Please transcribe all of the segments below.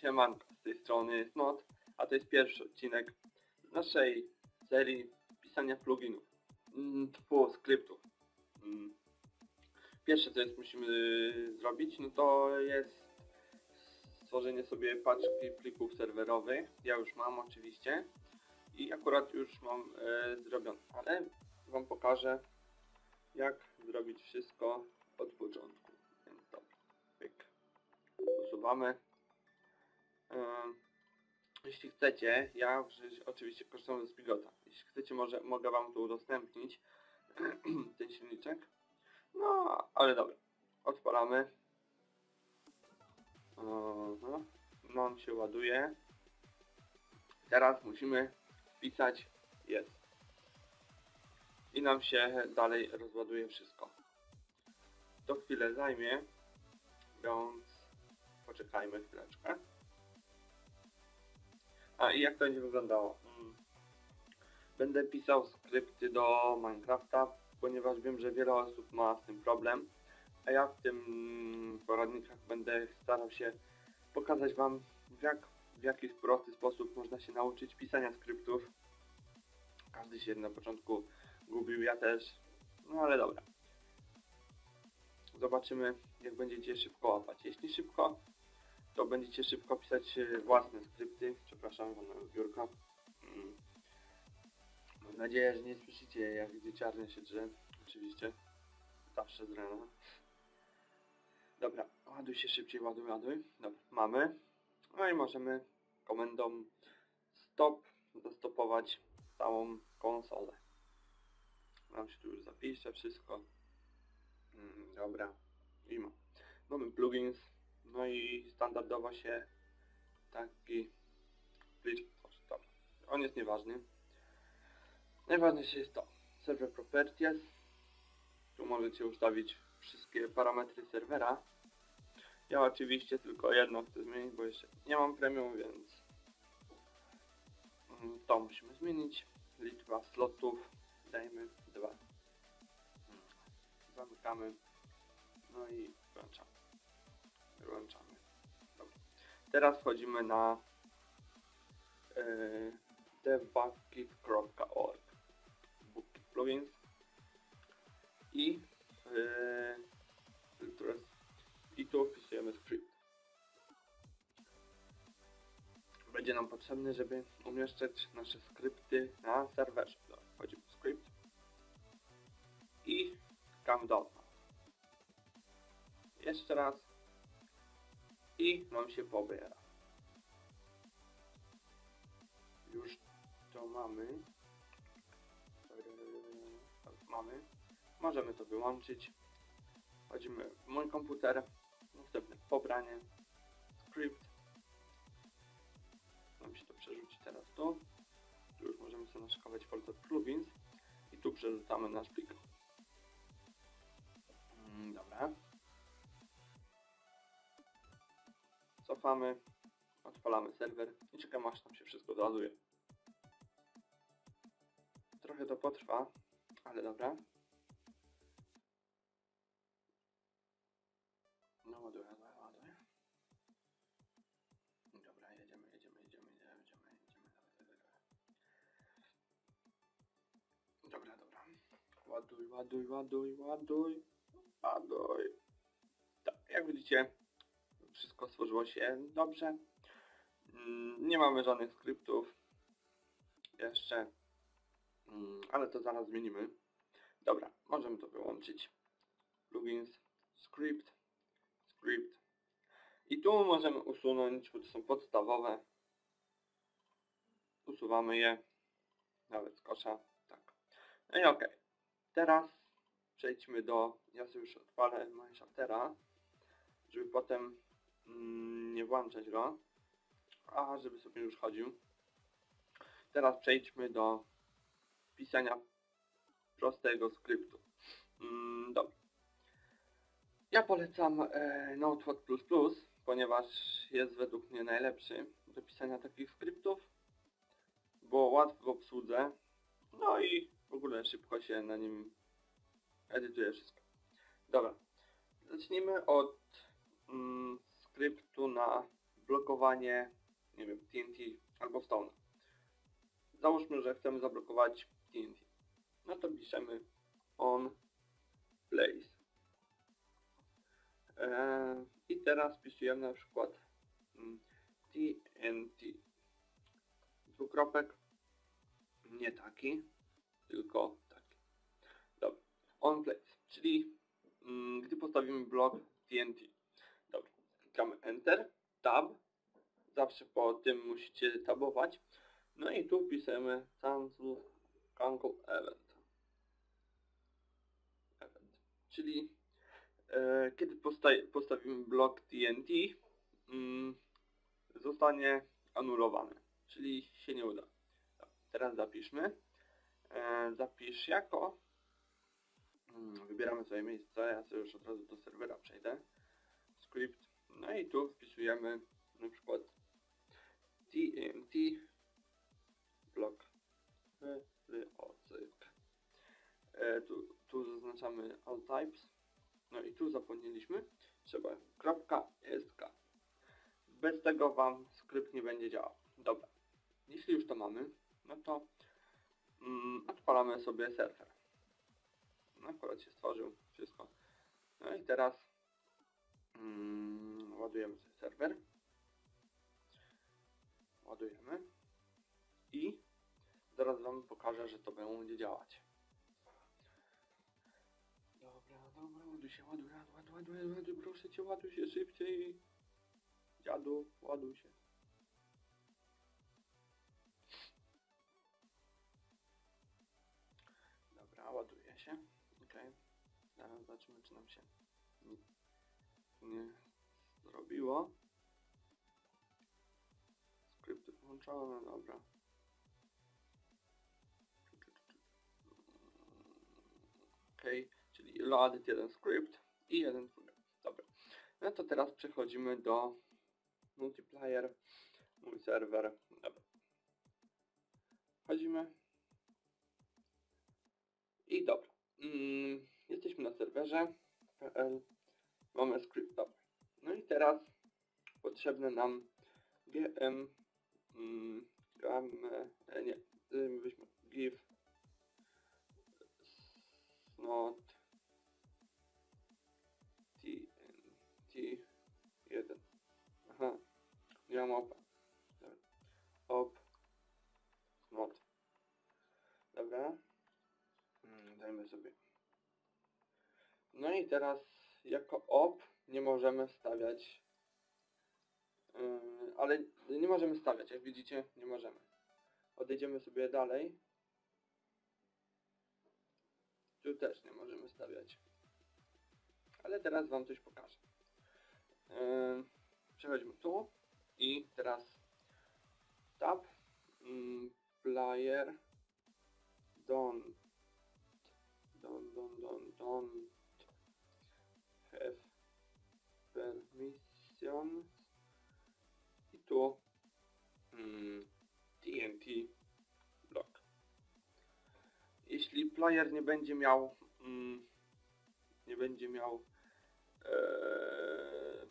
Siemanko, z tej strony Snot, a to jest pierwszy odcinek naszej serii pisania pluginów, mm, typu skryptów. Mm. Pierwsze co jest musimy zrobić, no to jest stworzenie sobie paczki plików serwerowych. Ja już mam oczywiście i akurat już mam e, zrobione, ale wam pokażę jak zrobić wszystko od początku. Więc dobra, pyk. Usuwamy. Jeśli chcecie, ja oczywiście korzystam z Bigota. Jeśli chcecie, może, mogę wam tu udostępnić ten silniczek. No, ale dobra. Odpalamy. Aha. No, on się ładuje. Teraz musimy wpisać jest. I nam się dalej rozładuje wszystko. To chwilę zajmie, więc poczekajmy chwileczkę. A i jak to będzie wyglądało? Mm. Będę pisał skrypty do Minecrafta, ponieważ wiem, że wiele osób ma z tym problem. A ja w tym mm, poradnikach będę starał się pokazać Wam, w, jak, w jaki prosty sposób można się nauczyć pisania skryptów. Każdy się na początku gubił, ja też. No ale dobra. Zobaczymy, jak będziecie szybko łapać. Jeśli szybko, to będziecie szybko pisać e, własne skrypty. Przepraszam, pana biurka. Mm. Mam nadzieję, że nie słyszycie, jak dzieciarnie się drze. Oczywiście. Zawsze rana. Dobra, ładuj się szybciej, ładuj, ładuj. Dobra, mamy. No i możemy komendą stop zastopować całą konsolę. Nam się tu już zapisze wszystko. Mm, dobra. I ma. Mamy plugins. No i standardowo się taki tworzy. Dobra. On jest nieważny. Najważniejsze jest to. Server properties. Tu możecie ustawić wszystkie parametry serwera. Ja oczywiście tylko jedno chcę zmienić, bo jeszcze nie mam premium, więc mm, to musimy zmienić. Liczba slotów dajmy dwa. Zamykamy. No i włączamy. Wyłączamy. Dobra. Teraz wchodzimy na yy, devbucket.org Bookkeep plugins i yy, i tu wpisujemy skrypt. Będzie nam potrzebny, żeby umieszczać nasze skrypty na serwerze. Wchodzimy w skrypt i come down. Jeszcze raz i nam się pobiera. Już to mamy. Tak, mamy. Możemy to wyłączyć. Wchodzimy w mój komputer. Następne pobranie. Script. Nam się to przerzuci teraz tu. Tu już możemy sobie naszykować folder plugins. I tu przerzucamy nasz plik. Mm, Dobra. Cofamy. Odpalamy serwer i czekamy aż nam się wszystko doładuje. Trochę to potrwa, ale dobra. No ładuję, ładuję, ładuję. Dobra, jedziemy, jedziemy, jedziemy, jedziemy, jedziemy, jedziemy, dawaj, dawaj. Dobra, dobra. Ładuj, ładuj, ładuj, ładuj, ładuj. Tak, jak widzicie, wszystko stworzyło się dobrze. Mm, Nie mamy żadnych skryptów jeszcze, Mm, ale to zaraz zmienimy. Dobra, możemy to wyłączyć. Plugins, script, script. I tu możemy usunąć, bo to są podstawowe. Usuwamy je. Nawet z kosza. Tak. No i okej. Teraz przejdźmy do... Ja sobie już odpalę Mineshafera, żeby potem nie włączać go. A żeby sobie już chodził. Teraz przejdźmy do pisania prostego skryptu. Mm, dobra. Ja polecam e, Notepad++, ponieważ jest według mnie najlepszy do pisania takich skryptów, bo łatwo w obsłudze, no i w ogóle szybko się na nim edytuje wszystko. Dobra, zacznijmy od mm, skryptu na blokowanie, nie wiem, TNT albo Stone. Załóżmy, że chcemy zablokować TNT. No to piszemy on place. Eee, I teraz wpisujemy na przykład mm, TNT. Dwukropek. Nie taki, tylko taki. Dobra. On place, czyli mm, gdy postawimy blok TNT. Enter, Tab. Zawsze po tym musicie tabować. No i tu wpisujemy cancel cancel event. event. Czyli e, kiedy posta- postawimy blok TNT, mm, zostanie anulowany, czyli się nie uda. Teraz zapiszmy. E, zapisz jako. Mm, Wybieramy sobie miejsce. Ja sobie już od razu do serwera przejdę. Script. Tu wpisujemy na przykład TNT blok wyocyk. E, tu, tu zaznaczamy all types. No i tu zapomnieliśmy. Trzeba .sk. Bez tego wam skrypt nie będzie działał. Dobra. Jeśli już to mamy, no to mm, odpalamy sobie serwer. No, akurat się stworzył wszystko. No i teraz mm, ładujemy serwer. Ładujemy. I zaraz wam pokażę, że to będzie działać. Dobra, dobra, ładuj się, ładuj, ładuj, ładuj, ładuj, proszę cię, ładuj się szybciej. Dziadu, ładuj się. Dobra, ładuje się. Ok. Zaraz zobaczymy, czy nam się nie, zrobiło. Skrypty włączone, dobra. Ok, czyli loaded jeden skrypt i jeden program. Dobra. No to teraz przechodzimy do multiplayer, mój serwer. Dobra. Wchodzimy. I dobra. Mm, jesteśmy na serwerze. Mamy skrypt. Dobra. No i teraz potrzebne nam gm mm, gam, e, nie, y, weźmy give not TNT 1. Aha, opa. Dobra. Op not. Dobra. Mm, Dajmy sobie. No i teraz jako op nie możemy stawiać Yy, ale nie możemy stawiać, jak widzicie, nie możemy. Odejdziemy sobie dalej. Tu też nie możemy stawiać. Ale teraz wam coś pokażę. Yy, przechodzimy tu i teraz tab mm, player don't don't don't don't don't permission i tu mm, TNT block. Jeśli player nie będzie miał mm, nie będzie miał e,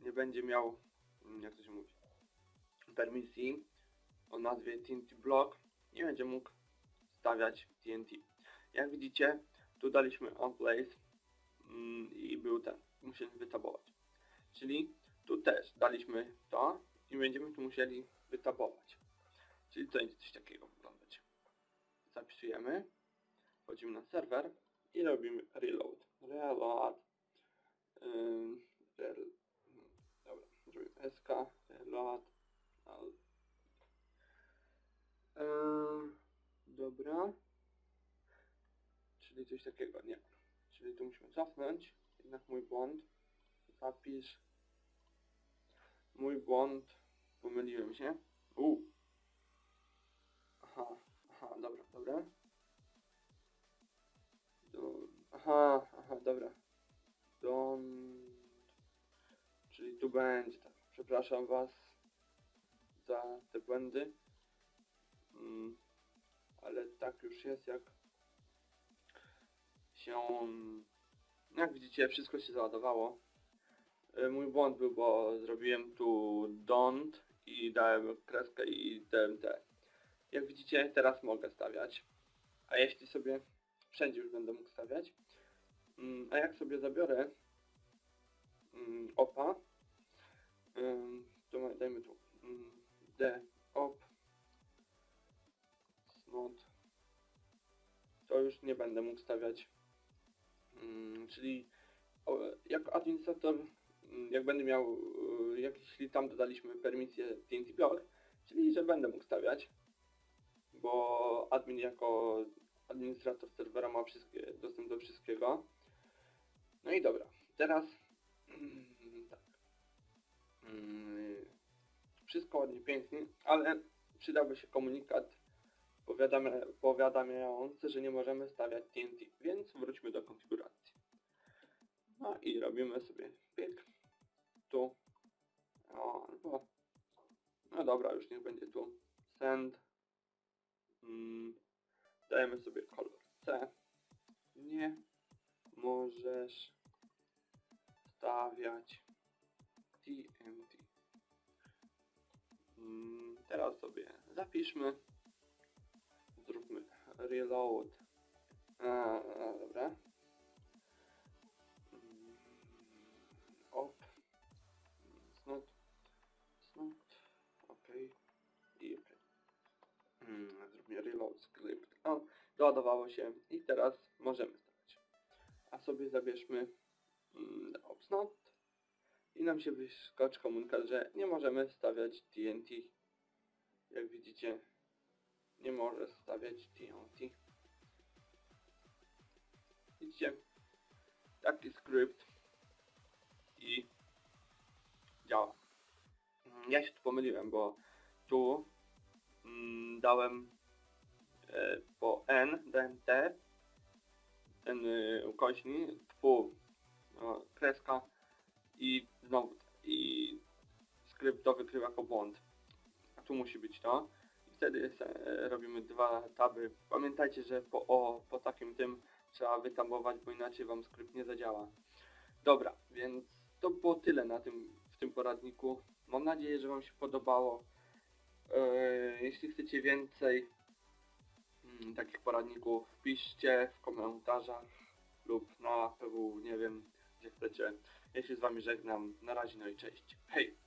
nie będzie miał mm, jak to się mówi permisji o nazwie TNT block nie będzie mógł stawiać TNT. Jak widzicie tu daliśmy on place mm, i był ten musieli wytabować. Czyli tu też daliśmy to i będziemy tu musieli wytabować. Czyli to będzie coś takiego wyglądać. Zapisujemy, wchodzimy na serwer i robimy reload. Reload. Ym, rel, dobra, zrobimy sk, reload. Ym, dobra. Czyli coś takiego, nie. Czyli tu musimy cofnąć. Jednak mój błąd. Zapisz. Mój błąd. Pomyliłem się. U. Aha, aha, dobra, dobra. Do, aha, aha, dobra. Don. Czyli tu będzie tak. Przepraszam was za te błędy. Mm, ale tak już jest jak się jak widzicie wszystko się załadowało E, Mój błąd był, bo zrobiłem tu don't i dałem kreskę i DMT. Jak widzicie, teraz mogę stawiać. A jeśli sobie wszędzie już będę mógł stawiać, mm, a jak sobie zabiorę mm, opa, to dajmy tu mm, d op snot, to już nie będę mógł stawiać. Mm, czyli jako administrator, mm, jak będę miał, y, jak jeśli tam dodaliśmy permisję TNT Block, czyli że będę mógł stawiać, bo admin jako administrator serwera ma dostęp do wszystkiego. No i dobra, teraz mm, tak. Wszystko ładnie, pięknie, ale przydałby się komunikat powiadamiający, że nie możemy stawiać TNT, więc wróćmy do konfiguracji. No i robimy sobie pyk, tu, o, albo, no dobra, już niech będzie tu, send, mm, dajemy sobie kolor C, nie możesz stawiać TNT. Mm, Teraz sobie zapiszmy, zróbmy reload, a, a, dobra, Mm, op, snot, snot, ok, i ok. Mm, Zróbmy reload script. O, doładowało się i teraz możemy stawiać. A sobie zabierzmy mm, opsnot i nam się wyskoczy komunikat, że nie możemy stawiać TNT. Jak widzicie, nie może stawiać TNT. Widzicie? Taki skrypt i działa. Mm, Ja się tu pomyliłem, bo tu mm, dałem e, po N, dałem T, ten y, ukośnik, pół, no, kreska i znowu i skrypt to wykrywa jako błąd. A tu musi być to. Wtedy se, robimy dwa taby. Pamiętajcie, że po, o, po takim tym trzeba wytabować, bo inaczej wam skrypt nie zadziała. Dobra, więc to było tyle na tym, w tym poradniku. Mam nadzieję, że wam się podobało. Yy, jeśli chcecie więcej mm, takich poradników, piszcie w komentarzach lub na PW, nie wiem, gdzie chcecie. Ja się z wami żegnam. Na razie, no i cześć. Hej!